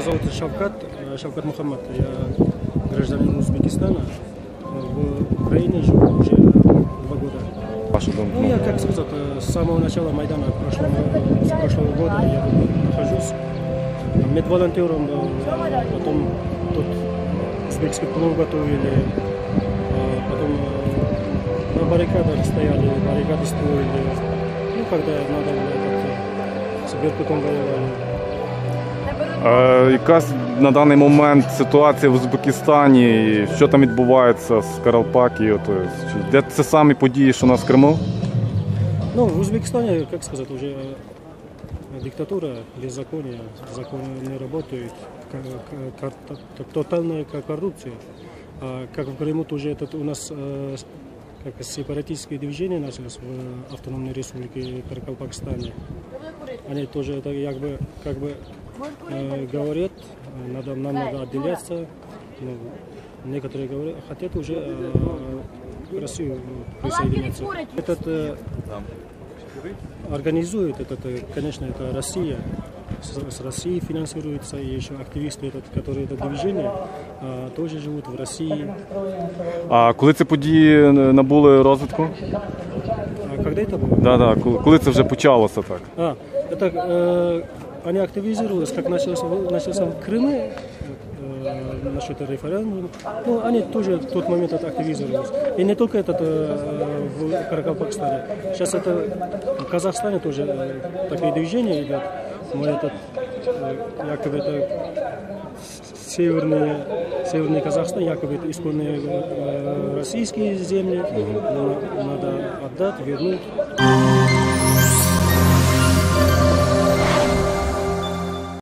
зовут Шавкат, э, Шавкат Мухаммад. Я гражданин Узбекистана. В Украине живу уже два года. Вашу думку? Ну, я, как сказать, с самого начала Майдана прошлого, с прошлого года я нахожусь. Медволонтером был, потом тут узбекский плов готовили, э, потом э, на баррикадах стояли, баррикады строили. Ну, когда надо было как-то с Беркутом воевали. Е, якась на даний момент ситуація в Узбекистані, і що там відбувається з Каралпакією? Тобто, чи де це самі події, що у нас в Криму? Ну, в Узбекистане, как сказать, уже э, диктатура, беззаконие, законы не работают, ка- ка- ка- т- тотальная ка- коррупция. А как в Крыму тоже этот у нас э, с- как сепаратистские движения начались в автономной республике Каракалпакстане. Они тоже это как бы, как бы э, говорят, э, надо, нам надо отделяться. Ну, некоторые говорят, хотят уже э, в Россию присоединяться. Этот э, организует этот, э, конечно, это Россия. С, с Россией финансируется, и еще активисты, этот, которые это движение, а, тоже живут в России. А коли ці події набули розвитку? А когда это было? Да, да, коли, коли це вже почалося так? А, это э, они активизировались, как начался, в- начался в Крыме, э, насчет референдума. Ну, они тоже в тот момент это активизировались. И не только этот э, в Каракалпакстане. Сейчас это в Казахстане тоже э, такие движения идут. Мы этот, э, якобы это с- северный, северный Казахстан, якобы это исконные э, российские земли. Надо отдать, вернуть.